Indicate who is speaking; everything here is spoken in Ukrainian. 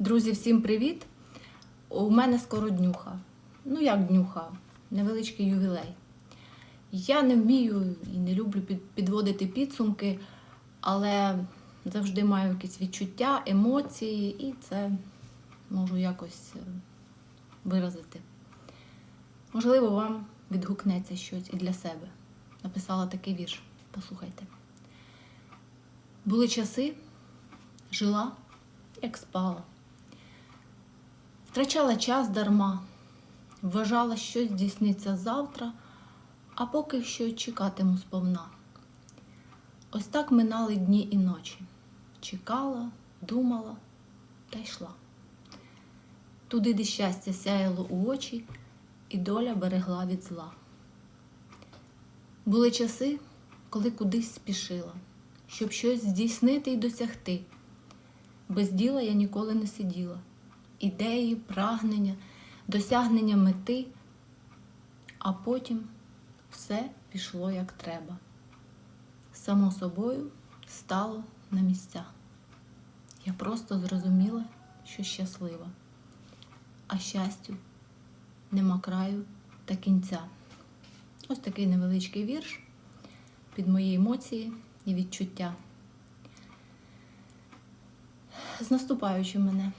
Speaker 1: Друзі, всім привіт! У мене скоро днюха. Ну, як днюха? Невеличкий ювілей. Я не вмію і не люблю підводити підсумки, але завжди маю якісь відчуття, емоції, і це можу якось е, виразити. Можливо, вам відгукнеться щось і для себе. Написала такий вірш. Послухайте. Були часи, жила, як спала. Втрачала час дарма, вважала, що здійсниться завтра, а поки що чекатиму сповна. Ось так минали дні і ночі. Чекала, думала та йшла. Туди, де щастя сяяло у очі, і доля берегла від зла. Були часи, коли кудись спішила, щоб щось здійснити і досягти. Без діла я ніколи не сиділа. Ідеї, прагнення, досягнення мети, а потім все пішло як треба. Само собою стало на місця. Я просто зрозуміла, що щаслива, а щастю нема краю та кінця. Ось такий невеличкий вірш під мої емоції і відчуття. З наступаючим мене.